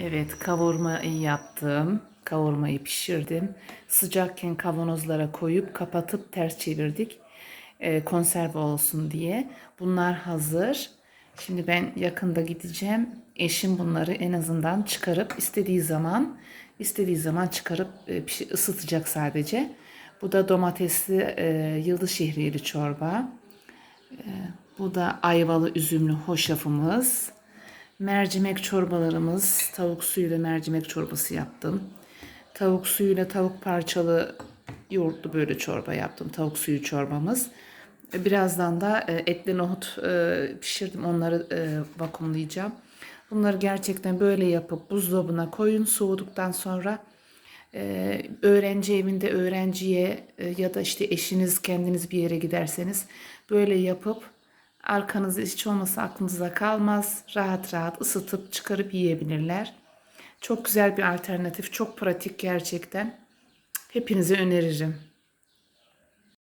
Evet kavurmayı yaptım. Kavurmayı pişirdim. Sıcakken kavanozlara koyup kapatıp ters çevirdik. Ee, konserve olsun diye. Bunlar hazır. Şimdi ben yakında gideceğim. Eşim bunları en azından çıkarıp istediği zaman istediği zaman çıkarıp e, ısıtacak sadece. Bu da domatesli e, yıldız şehriyeli çorba. Bu da ayvalı üzümlü hoşafımız. Mercimek çorbalarımız. Tavuk suyuyla mercimek çorbası yaptım. Tavuk suyuyla tavuk parçalı yoğurtlu böyle çorba yaptım. Tavuk suyu çorbamız. Birazdan da e, etli nohut e, pişirdim. Onları e, vakumlayacağım. Bunları gerçekten böyle yapıp buzdolabına koyun. Soğuduktan sonra öğrenci evinde öğrenciye ya da işte eşiniz kendiniz bir yere giderseniz böyle yapıp arkanızda hiç olmasa aklınızda kalmaz. Rahat rahat ısıtıp çıkarıp yiyebilirler. Çok güzel bir alternatif, çok pratik gerçekten. Hepinize öneririm.